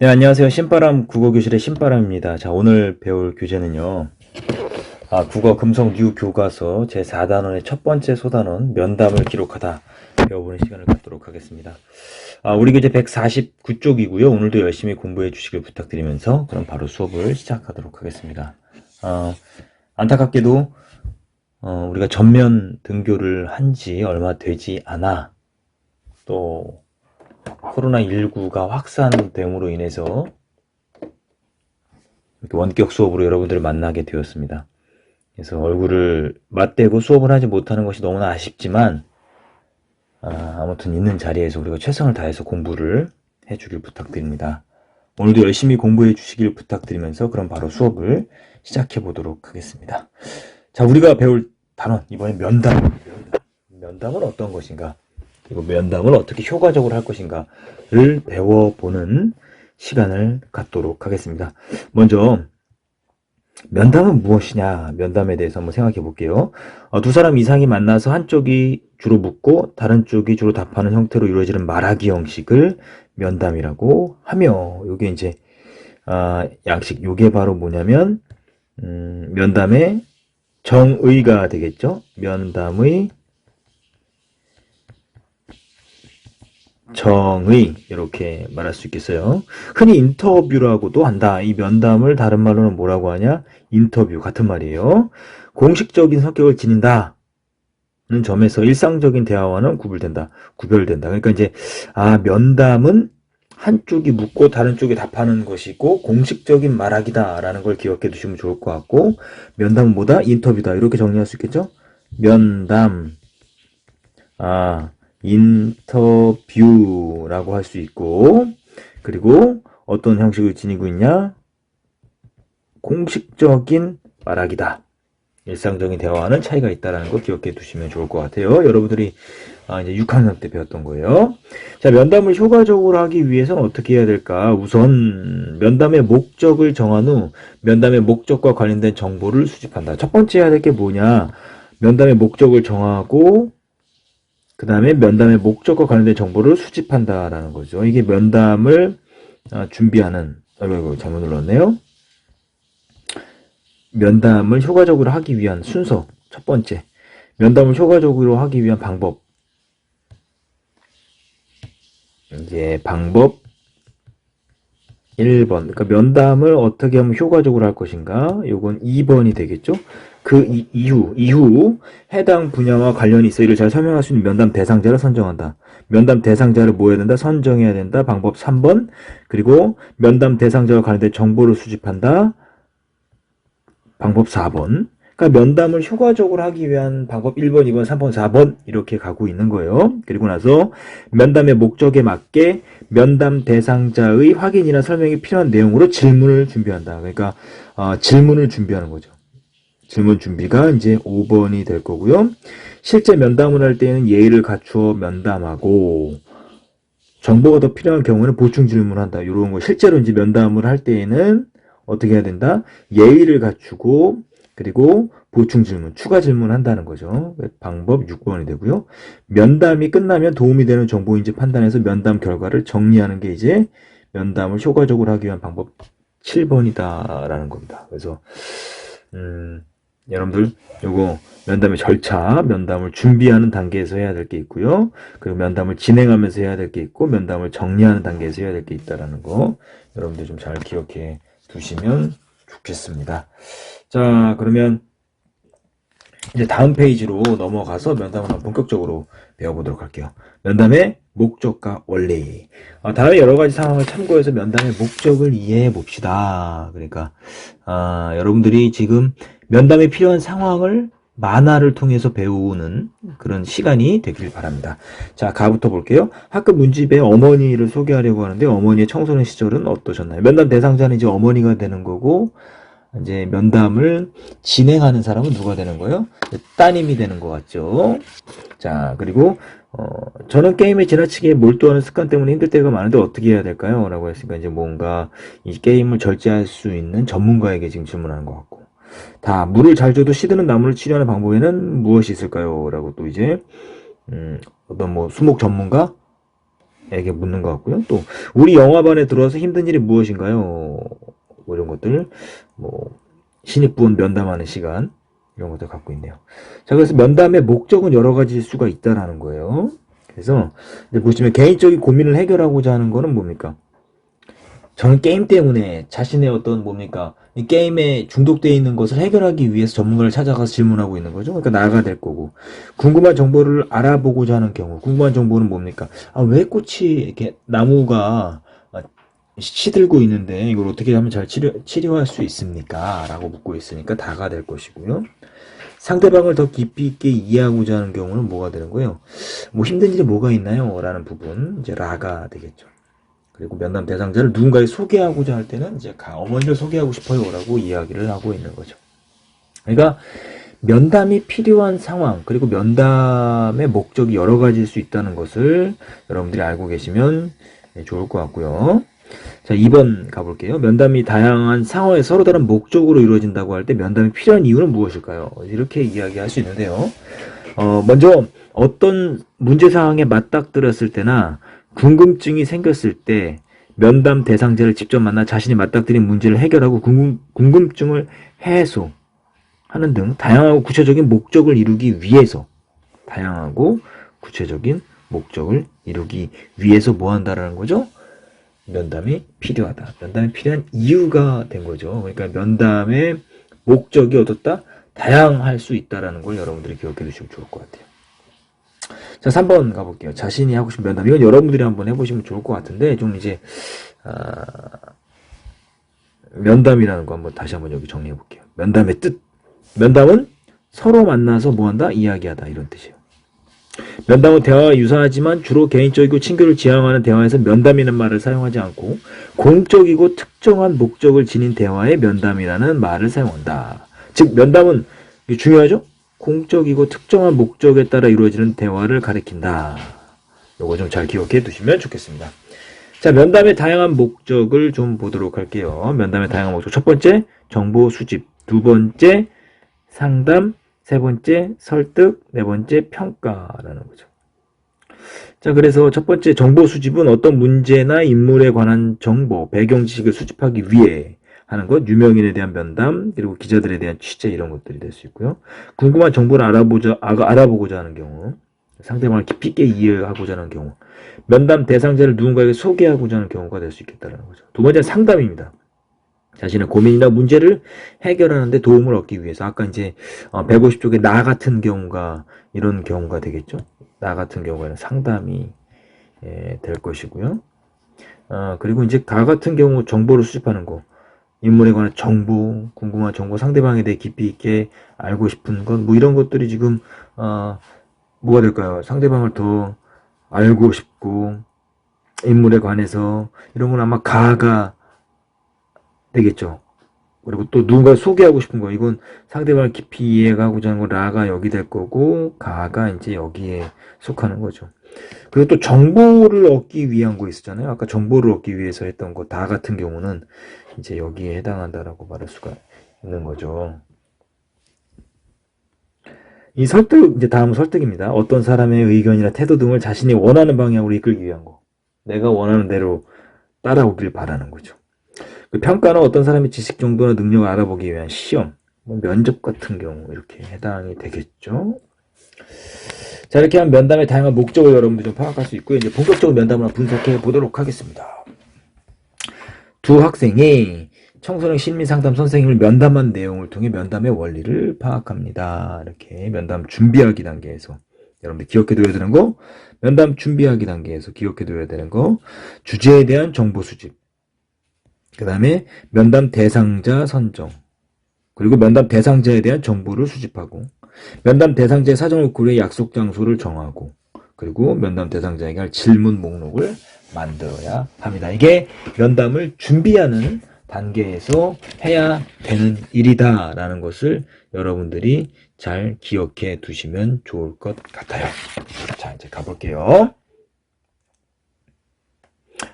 네, 안녕하세요. 신바람 국어교실의 신바람입니다. 자, 오늘 배울 교재는요. 아, 국어 금성 뉴 교과서 제 4단원의 첫 번째 소단원 면담을 기록하다 배워보는 시간을 갖도록 하겠습니다. 아, 우리 교재 149쪽이고요. 오늘도 열심히 공부해 주시길 부탁드리면서 그럼 바로 수업을 시작하도록 하겠습니다. 아, 안타깝게도 어, 우리가 전면 등교를 한 지 얼마 되지 않아 또 코로나19가 확산됨으로 인해서 원격 수업으로 여러분들을 만나게 되었습니다. 그래서 얼굴을 맞대고 수업을 하지 못하는 것이 너무나 아쉽지만 아, 무튼 있는 자리에서 우리가 최선을 다해서 공부를 해주길 부탁드립니다. 오늘도 열심히 공부해 주시길 부탁드리면서 그럼 바로 수업을 시작해 보도록 하겠습니다. 자, 우리가 배울 단원 이번에. 면담. 면담은 어떤 것인가? 그리고 면담을 어떻게 효과적으로 할 것인가를 배워보는 시간을 갖도록 하겠습니다. 먼저 면담은 무엇이냐? 면담에 대해서 한번 생각해 볼게요. 어, 두 사람 이상이 만나서 한쪽이 주로 묻고 다른 쪽이 주로 답하는 형태로 이루어지는 말하기 형식을 면담이라고 하며 요게 이제 아, 양식 요게 바로 뭐냐면 음, 면담의 정의가 되겠죠. 면담의 정의 이렇게 말할 수 있겠어요. 흔히 인터뷰라고도 한다. 이 면담을 다른 말로는 뭐라고 하냐? 인터뷰 같은 말이에요. 공식적인 성격을 지닌다. 는 점에서 일상적인 대화와는 구별된다. 구별된다. 그러니까 이제 아 면담은 한쪽이 묻고 다른 쪽이 답하는 것이고 공식적인 말하기다라는 걸 기억해 두시면 좋을 것 같고 면담은 뭐다? 인터뷰다. 이렇게 정리할 수 있겠죠? 면담 아 인터뷰라고 할 수 있고 그리고 어떤 형식을 지니고 있냐? 공식적인 말하기다. 일상적인 대화와는 차이가 있다라는 거 기억해 두시면 좋을 것 같아요. 여러분들이 아, 이제 6학년 때 배웠던 거예요. 자, 면담을 효과적으로 하기 위해서는 어떻게 해야 될까? 우선 면담의 목적을 정한 후 면담의 목적과 관련된 정보를 수집한다. 첫 번째 해야 될 게 뭐냐? 면담의 목적을 정하고 그 다음에 면담의 목적과 관련된 정보를 수집한다라는 거죠. 이게 면담을 아, 준비하는, 아이고, 잘못 눌렀네요. 면담을 효과적으로 하기 위한 순서, 첫 번째. 면담을 효과적으로 하기 위한 방법. 이제 방법 1번. 그러니까 면담을 어떻게 하면 효과적으로 할 것인가? 요건 2번이 되겠죠? 그 이, 이후, 이후 해당 분야와 관련이 있어 이를 잘 설명할 수 있는 면담 대상자를 선정한다. 면담 대상자를 뭐 해야 된다? 선정해야 된다. 방법 3번. 그리고 면담 대상자와 관련된 정보를 수집한다. 방법 4번. 그러니까 면담을 효과적으로 하기 위한 방법 1번, 2번, 3번, 4번 이렇게 가고 있는 거예요. 그리고 나서 면담의 목적에 맞게 면담 대상자의 확인이나 설명이 필요한 내용으로 질문을 준비한다. 그러니까 어, 질문을 준비하는 거죠. 질문 준비가 이제 5번이 될 거고요. 실제 면담을 할 때는 예의를 갖추어 면담하고 정보가 더 필요한 경우에는 보충 질문한다. 이런 거 실제로 이제 면담을 할 때에는 어떻게 해야 된다? 예의를 갖추고 그리고 보충 질문, 추가 질문 한다는 거죠. 방법 6번이 되고요. 면담이 끝나면 도움이 되는 정보인지 판단해서 면담 결과를 정리하는 게 이제 면담을 효과적으로 하기 위한 방법 7번이다라는 겁니다. 그래서 음, 여러분들 요거 면담의 절차, 면담을 준비하는 단계에서 해야 될 게 있고요. 그리고 면담을 진행하면서 해야 될 게 있고 면담을 정리하는 단계에서 해야 될 게 있다라는 거 여러분들 좀 잘 기억해 두시면 좋겠습니다. 자, 그러면 이제 다음 페이지로 넘어가서 면담을 한번 본격적으로 배워보도록 할게요. 면담의 목적과 원리. 어, 다음에 여러 가지 상황을 참고해서 면담의 목적을 이해해 봅시다. 그러니까 아, 여러분들이 지금 면담에 필요한 상황을 만화를 통해서 배우는 그런 시간이 되길 바랍니다. 자, 가부터 볼게요. 학급 문집에 어머니를 소개하려고 하는데 어머니의 청소년 시절은 어떠셨나요? 면담 대상자는 이제 어머니가 되는 거고 이제 면담을 진행하는 사람은 누가 되는 거예요? 따님이 되는 것 같죠. 자, 그리고 어, 저는 게임에 지나치게 몰두하는 습관 때문에 힘들 때가 많은데 어떻게 해야 될까요? 라고 했으니까 이제 뭔가 이 게임을 절제할 수 있는 전문가에게 지금 질문하는 것 같고 다 물을 잘 줘도 시드는 나무를 치료하는 방법에는 무엇이 있을까요? 라고 또 이제 음, 어떤 뭐 수목 전문가 에게 묻는 것 같고요. 또 우리 영화반에 들어와서 힘든 일이 무엇인가요? 뭐 이런 것들 뭐 신입부원 면담하는 시간 이런 것들 갖고 있네요. 자 그래서 면담의 목적은 여러 가지일 수가 있다라는 거예요. 그래서 이제 보시면 개인적인 고민을 해결하고자 하는 거는 뭡니까? 저는 게임 때문에 자신의 어떤 뭡니까 이 게임에 중독되어 있는 것을 해결하기 위해서 전문가를 찾아가서 질문하고 있는 거죠. 그러니까 나아가 될 거고 궁금한 정보를 알아보고자 하는 경우 궁금한 정보는 뭡니까? 아 왜 꽃이 이렇게 나무가 아, 시들고 있는데 이걸 어떻게 하면 잘 치료, 치료할 수 있습니까? 라고 묻고 있으니까 다가 될 것이고요. 상대방을 더 깊이 있게 이해하고자 하는 경우는 뭐가 되는 거예요? 뭐 힘든 일이 뭐가 있나요? 라는 부분 이제 라가 되겠죠. 그리고 면담 대상자를 누군가에 소개하고자 할 때는 이제 가- 어머니를 소개하고 싶어요라고 이야기를 하고 있는 거죠. 그러니까 면담이 필요한 상황 그리고 면담의 목적이 여러 가지일 수 있다는 것을 여러분들이 알고 계시면 네, 좋을 것 같고요. 자, 2번 가볼게요. 면담이 다양한 상황에 서로 다른 목적으로 이루어진다고 할 때 면담이 필요한 이유는 무엇일까요? 이렇게 이야기할 수 있는데요. 어, 먼저 어떤 문제 상황에 맞닥뜨렸을 때나 궁금증이 생겼을 때 면담 대상자를 직접 만나 자신이 맞닥뜨린 문제를 해결하고 궁금, 궁금 증을 해소하는 등 다양하고 구체적인 목적을 이루기 위해서 다양하고 구체적인 목적을 이루기 위해서 뭐 한다라는 거죠? 면담이 필요하다. 면담이 필요한 이유가 된 거죠. 그러니까 면담의 목적이 어떻다? 다양할 수 있다라는 걸 여러분들이 기억해 두시면 좋을 것 같아요. 자, 3번 가볼게요. 자신이 하고 싶은 면담. 이건 여러분들이 한번 해보시면 좋을 것 같은데, 좀 이제, 아, 면담이라는 거 한번 다시 한번 여기 정리해 볼게요. 면담의 뜻. 면담은 서로 만나서 뭐 한다? 이야기하다. 이런 뜻이에요. 면담은 대화와 유사하지만 주로 개인적이고 친교를 지향하는 대화에서 면담이라는 말을 사용하지 않고 공적이고 특정한 목적을 지닌 대화에 면담이라는 말을 사용한다. 즉 면담은 중요하죠? 공적이고 특정한 목적에 따라 이루어지는 대화를 가리킨다. 요거 좀 잘 기억해 두시면 좋겠습니다. 자, 면담의 다양한 목적을 좀 보도록 할게요. 면담의 다양한 목적. 첫 번째, 정보 수집. 두 번째, 상담. 세 번째, 설득. 네 번째, 평가라는 거죠. 자, 그래서 첫 번째 정보 수집은 어떤 문제나 인물에 관한 정보, 배경 지식을 수집하기 위해 하는 것, 유명인에 대한 면담, 그리고 기자들에 대한 취재 이런 것들이 될 수 있고요. 궁금한 정보를 알아보자, 아, 알아보고자 하는 경우, 상대방을 깊이 있게 이해하고자 하는 경우, 면담 대상자를 누군가에게 소개하고자 하는 경우가 될 수 있겠다는 거죠. 두 번째는 상담입니다. 자신의 고민이나 문제를 해결하는데 도움을 얻기 위해서 아까 이제 150쪽에 나 같은 경우가 이런 경우가 되겠죠. 나 같은 경우에는 상담이 예, 될 것이고요. 어, 그리고 이제 가 같은 경우 정보를 수집하는 거, 인물에 관한 정보, 궁금한 정보, 상대방에 대해 깊이 있게 알고 싶은 것, 뭐 이런 것들이 지금 어, 뭐가 될까요? 상대방을 더 알고 싶고 인물에 관해서 이런 건 아마 가가 되겠죠. 그리고 또 누군가 소개하고 싶은 거 이건 상대방을 깊이 이해하고자 하는 건 라가 여기 될 거고 가가 이제 여기에 속하는 거죠. 그리고 또 정보를 얻기 위한 거 있었잖아요. 아까 정보를 얻기 위해서 했던 거 다 같은 경우는 이제 여기에 해당한다라고 말할 수가 있는 거죠. 이 설득 이제 다음 설득입니다. 어떤 사람의 의견이나 태도 등을 자신이 원하는 방향으로 이끌기 위한 거. 내가 원하는 대로 따라오길 바라는 거죠. 그 평가는 어떤 사람의 지식 정도나 능력을 알아보기 위한 시험, 뭐 면접 같은 경우 이렇게 해당이 되겠죠. 자 이렇게 한 면담의 다양한 목적을 여러분들 좀 파악할 수 있고요. 이제 본격적으로 면담을 분석해 보도록 하겠습니다. 두 학생이 청소년 심리 상담 선생님을 면담한 내용을 통해 면담의 원리를 파악합니다. 이렇게 면담 준비하기 단계에서 여러분들 기억해 둬야 되는 거, 면담 준비하기 단계에서 기억해 둬야 되는 거, 주제에 대한 정보 수집, 그 다음에 면담 대상자 선정, 그리고 면담 대상자에 대한 정보를 수집하고, 면담 대상자의 사정을 고려해 약속 장소를 정하고, 그리고 면담 대상자에게 할 질문 목록을 만들어야 합니다. 이게 면담을 준비하는 단계에서 해야 되는 일이다라는 것을 여러분들이 잘 기억해 두시면 좋을 것 같아요. 자, 이제 가볼게요.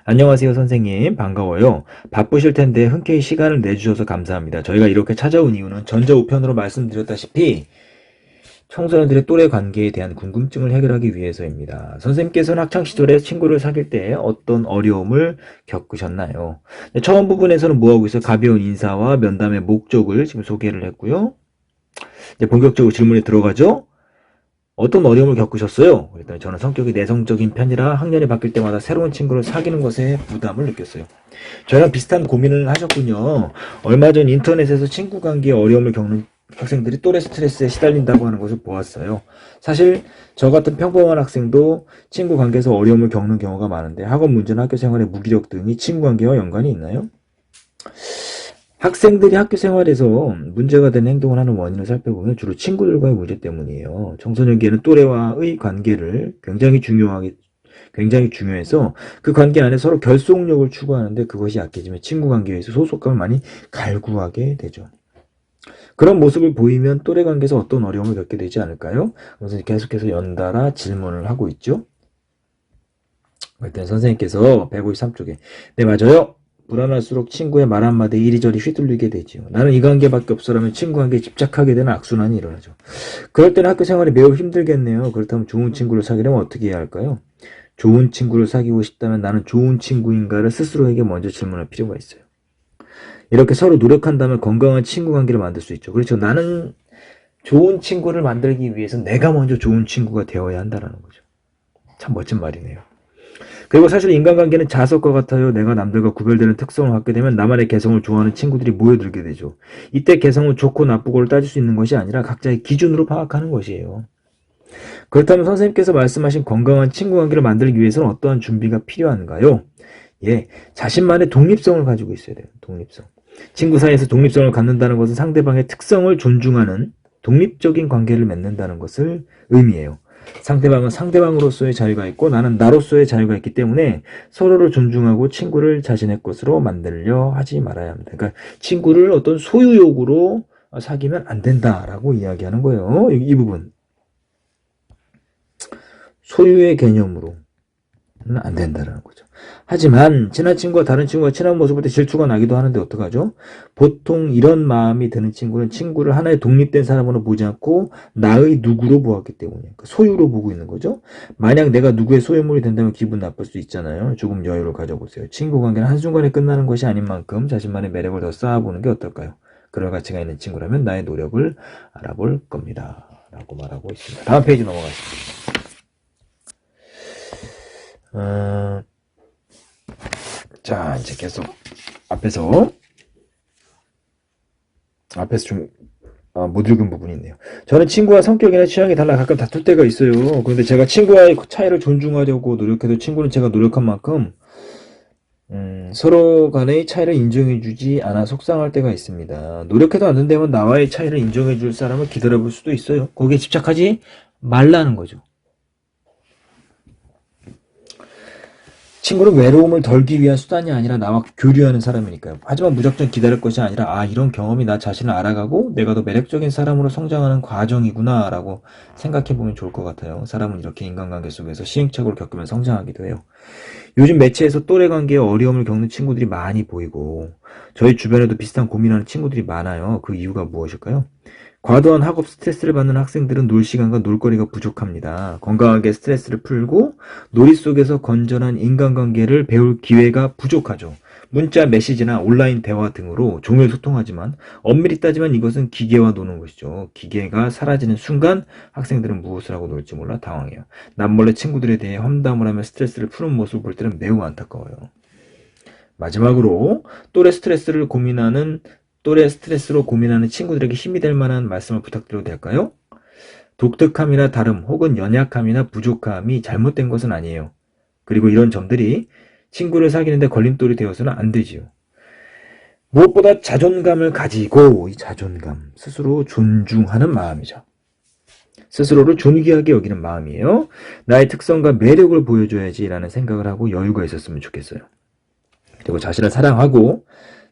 안녕하세요, 선생님. 반가워요. 바쁘실 텐데 흔쾌히 시간을 내주셔서 감사합니다. 저희가 이렇게 찾아온 이유는 전자 우편으로 말씀드렸다시피 청소년들의 또래 관계에 대한 궁금증을 해결하기 위해서입니다. 선생님께서는 학창시절에 친구를 사귈 때 어떤 어려움을 겪으셨나요? 네, 처음 부분에서는 뭐하고 있어요? 가벼운 인사와 면담의 목적을 지금 소개를 했고요. 이제 본격적으로 질문에 들어가죠? 어떤 어려움을 겪으셨어요? 일단 저는 성격이 내성적인 편이라 학년이 바뀔 때마다 새로운 친구를 사귀는 것에 부담을 느꼈어요. 저랑 비슷한 고민을 하셨군요. 얼마 전 인터넷에서 친구 관계에 어려움을 겪는 학생들이 또래 스트레스에 시달린다고 하는 것을 보았어요. 사실 저 같은 평범한 학생도 친구 관계에서 어려움을 겪는 경우가 많은데 학원 문제나 학교 생활의 무기력 등이 친구 관계와 연관이 있나요? 학생들이 학교 생활에서 문제가 되는 행동을 하는 원인을 살펴보면 주로 친구들과의 문제 때문이에요. 청소년기에는 또래와의 관계를 굉장히 중요하게 굉장히 중요해서 그 관계 안에 서로 결속력을 추구하는데 그것이 약해지면 친구 관계에서 소속감을 많이 갈구하게 되죠. 그런 모습을 보이면 또래 관계에서 어떤 어려움을 겪게 되지 않을까요? 그래서 계속해서 연달아 질문을 하고 있죠. 일단 선생님께서 153쪽에 네 맞아요. 불안할수록 친구의 말 한마디에 이리저리 휘둘리게 되지요. 나는 이 관계밖에 없어라면 친구 관계에 집착하게 되는 악순환이 일어나죠. 그럴 때는 학교 생활이 매우 힘들겠네요. 그렇다면 좋은 친구를 사귀려면 어떻게 해야 할까요? 좋은 친구를 사귀고 싶다면 나는 좋은 친구인가를 스스로에게 먼저 질문할 필요가 있어요. 이렇게 서로 노력한다면 건강한 친구 관계를 만들 수 있죠. 그렇죠. 나는 좋은 친구를 만들기 위해서 내가 먼저 좋은 친구가 되어야 한다는 거죠. 참 멋진 말이네요. 그리고 사실 인간관계는 자석과 같아요. 내가 남들과 구별되는 특성을 갖게 되면 나만의 개성을 좋아하는 친구들이 모여들게 되죠. 이때 개성은 좋고 나쁘고를 따질 수 있는 것이 아니라 각자의 기준으로 파악하는 것이에요. 그렇다면 선생님께서 말씀하신 건강한 친구 관계를 만들기 위해서는 어떠한 준비가 필요한가요? 예, 자신만의 독립성을 가지고 있어야 돼요. 독립성. 친구 사이에서 독립성을 갖는다는 것은 상대방의 특성을 존중하는 독립적인 관계를 맺는다는 것을 의미해요. 상대방은 상대방으로서의 자유가 있고 나는 나로서의 자유가 있기 때문에 서로를 존중하고 친구를 자신의 것으로 만들려 하지 말아야 합니다. 그러니까 친구를 어떤 소유욕으로 사귀면 안 된다라고 이야기하는 거예요. 이, 이 부분. 소유의 개념으로는 안 된다는 거죠. 하지만 친한 친구와 다른 친구가 친한 모습을 때 질투가 나기도 하는데 어떡하죠? 보통 이런 마음이 드는 친구는 친구를 하나의 독립된 사람으로 보지 않고 나의 누구로 보았기 때문에 그 소유로 보고 있는 거죠. 만약 내가 누구의 소유물이 된다면 기분 나쁠 수 있잖아요. 조금 여유를 가져보세요. 친구 관계는 한순간에 끝나는 것이 아닌 만큼 자신만의 매력을 더 쌓아보는 게 어떨까요? 그럴 가치가 있는 친구라면 나의 노력을 알아볼 겁니다. 라고 말하고 있습니다. 다음 페이지 넘어가겠습니다. 어... 자, 이제 계속 앞에서 앞에서 좀 아, 못 읽은 부분이 있네요. 저는 친구와 성격이나 취향이 달라 가끔 다툴 때가 있어요. 그런데 제가 친구와의 차이를 존중하려고 노력해도 친구는 제가 노력한 만큼 음, 서로 간의 차이를 인정해주지 않아 속상할 때가 있습니다. 노력해도 안 된다면 나와의 차이를 인정해줄 사람을 기다려볼 수도 있어요. 거기에 집착하지 말라는 거죠. 친구는 외로움을 덜기 위한 수단이 아니라 나와 교류하는 사람이니까요. 하지만 무작정 기다릴 것이 아니라 아 이런 경험이 나 자신을 알아가고 내가 더 매력적인 사람으로 성장하는 과정이구나 라고 생각해 보면 좋을 것 같아요. 사람은 이렇게 인간관계 속에서 시행착오를 겪으면 성장하기도 해요. 요즘 매체에서 또래 관계에 어려움을 겪는 친구들이 많이 보이고 저희 주변에도 비슷한 고민하는 친구들이 많아요. 그 이유가 무엇일까요? 과도한 학업 스트레스를 받는 학생들은 놀 시간과 놀거리가 부족합니다. 건강하게 스트레스를 풀고 놀이 속에서 건전한 인간관계를 배울 기회가 부족하죠. 문자, 메시지나 온라인 대화 등으로 종일 소통하지만 엄밀히 따지면 이것은 기계와 노는 것이죠. 기계가 사라지는 순간 학생들은 무엇을 하고 놀지 몰라 당황해요. 남몰래 친구들에 대해 험담을 하며 스트레스를 푸는 모습을 볼 때는 매우 안타까워요. 마지막으로 또래 스트레스를 고민하는 또래 스트레스로 고민하는 친구들에게 힘이 될 만한 말씀을 부탁드려도 될까요? 독특함이나 다름 혹은 연약함이나 부족함이 잘못된 것은 아니에요. 그리고 이런 점들이 친구를 사귀는데 걸림돌이 되어서는 안 되지요. 무엇보다 자존감을 가지고 이 자존감 스스로 존중하는 마음이죠. 스스로를 존귀하게 여기는 마음이에요. 나의 특성과 매력을 보여줘야지라는 생각을 하고 여유가 있었으면 좋겠어요. 그리고 자신을 사랑하고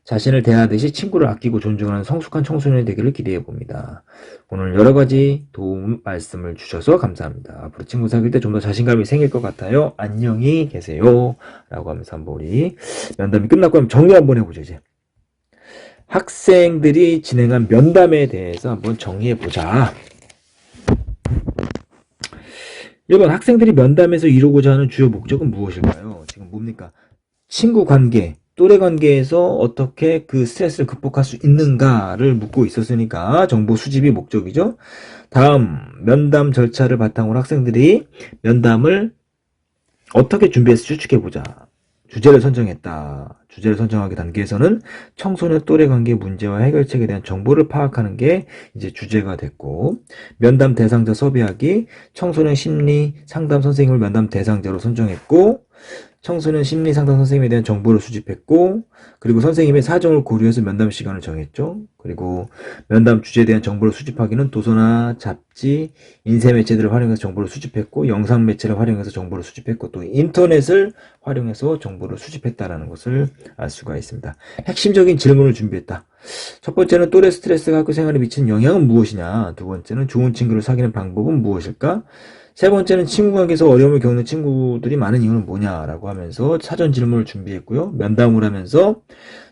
자신을 대하듯이 친구를 아끼고 존중하는 성숙한 청소년이 되기를 기대해 봅니다. 오늘 여러 가지 도움 말씀을 주셔서 감사합니다. 앞으로 친구 사귈 때 좀 더 자신감이 생길 것 같아요. 안녕히 계세요. 라고 하면서 한번 우리 면담이 끝났고 정리 한번 해보죠, 이제. 학생들이 진행한 면담에 대해서 한번 정리해 보자. 1번 학생들이 면담에서 이루고자 하는 주요 목적은 무엇일까요? 지금 뭡니까? 친구 관계, 또래 관계에서 어떻게 그 스트레스를 극복할 수 있는가를 묻고 있었으니까 정보 수집이 목적이죠. 다음 면담 절차를 바탕으로 학생들이 면담을 어떻게 준비해서 추측해 보자. 주제를 선정했다. 주제를 선정하기 단계에서는 청소년 또래 관계 문제와 해결책에 대한 정보를 파악하는 게 이제 주제가 됐고, 면담 대상자 섭외하기, 청소년 심리 상담 선생님을 면담 대상자로 선정했고, 청소년 심리 상담 선생님에 대한 정보를 수집했고, 그리고 선생님의 사정을 고려해서 면담 시간을 정했죠. 그리고 면담 주제에 대한 정보를 수집하기는 도서나 잡지, 인쇄 매체들을 활용해서 정보를 수집했고, 영상 매체를 활용해서 정보를 수집했고, 또 인터넷을 활용해서 정보를 수집했다라는 것을 알 수가 있습니다. 핵심적인 질문을 준비했다. 첫 번째는 또래 스트레스가 학교 생활에 미치는 영향은 무엇이냐? 두 번째는 좋은 친구를 사귀는 방법은 무엇일까? 세 번째는 친구 관계에서 어려움을 겪는 친구들이 많은 이유는 뭐냐라고 하면서 사전 질문을 준비했고요. 면담을 하면서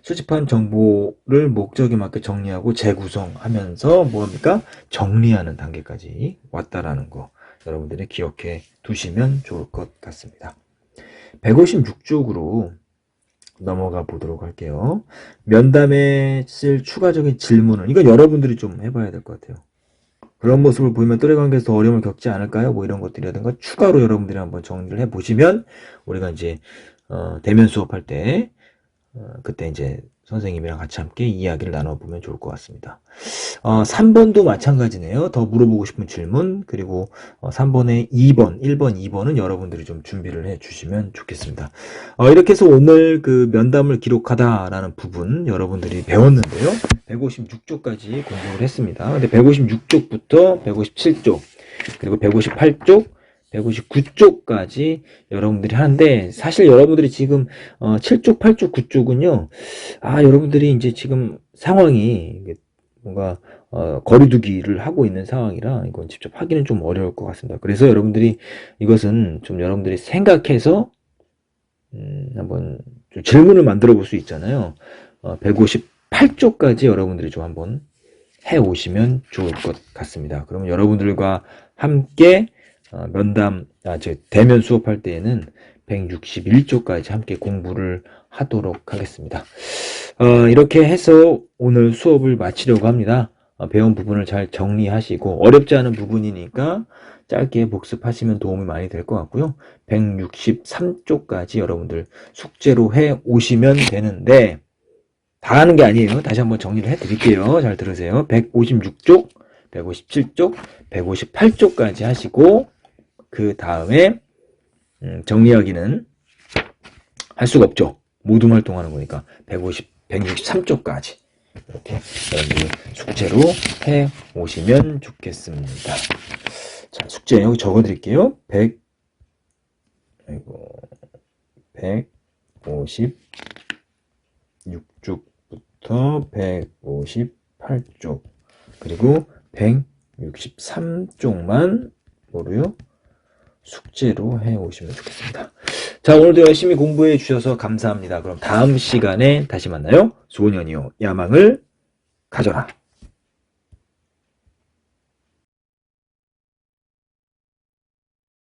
수집한 정보를 목적에 맞게 정리하고 재구성하면서 뭐합니까? 정리하는 단계까지 왔다라는 거 여러분들이 기억해 두시면 좋을 것 같습니다. 156쪽으로 넘어가 보도록 할게요. 면담에 쓸 추가적인 질문은 이건 여러분들이 좀 해봐야 될 것 같아요. 그런 모습을 보이면 또래 관계에서 어려움을 겪지 않을까요? 뭐 이런 것들이라든가 추가로 여러분들이 한번 정리를 해 보시면 우리가 이제 어, 대면 수업할 때 어, 그때 이제 선생님이랑 같이 함께 이야기를 나눠보면 좋을 것 같습니다. 어, 3번도 마찬가지네요. 더 물어보고 싶은 질문 그리고 어, 3번에 2번, 1번, 2번은 여러분들이 좀 준비를 해 주시면 좋겠습니다. 어, 이렇게 해서 오늘 그 면담을 기록하다라는 부분 여러분들이 배웠는데요. 156쪽까지 공부를 했습니다. 근데 156쪽부터 157쪽 그리고 158쪽 159쪽까지 여러분들이 하는데 사실 여러분들이 지금 어 7쪽, 8쪽, 9쪽은요. 아, 여러분들이 이제 지금 상황이 뭔가 어 거리두기를 하고 있는 상황이라 이건 직접 하기는 좀 어려울 것 같습니다. 그래서 여러분들이 이것은 좀 여러분들이 생각해서 음 한번 좀 질문을 만들어 볼 수 있잖아요. 어 158쪽까지 여러분들이 좀 한번 해 오시면 좋을 것 같습니다. 그러면 여러분들과 함께 어, 면담, 아, 저 대면 수업할 때에는 161조까지 함께 공부를 하도록 하겠습니다. 어, 이렇게 해서 오늘 수업을 마치려고 합니다. 어, 배운 부분을 잘 정리하시고 어렵지 않은 부분이니까 짧게 복습하시면 도움이 많이 될 것 같고요. 163쪽까지 여러분들 숙제로 해 오시면 되는데 다 하는 게 아니에요. 다시 한번 정리를 해 드릴게요. 잘 들으세요. 156쪽, 157쪽, 158쪽까지 하시고 그 다음에 음, 정리하기는 할 수가 없죠. 모둠 활동하는 거니까 150, 163쪽까지 이렇게 여러분들이 숙제로 해 오시면 좋겠습니다. 자, 숙제 여기 적어 드릴게요. 100 아이고 156쪽부터 158쪽 그리고 163쪽만 뭐로요? 숙제로 해 오시면 좋겠습니다. 자, 오늘도 열심히 공부해 주셔서 감사합니다. 그럼 다음 시간에 다시 만나요. 소년이요. 야망을 가져라.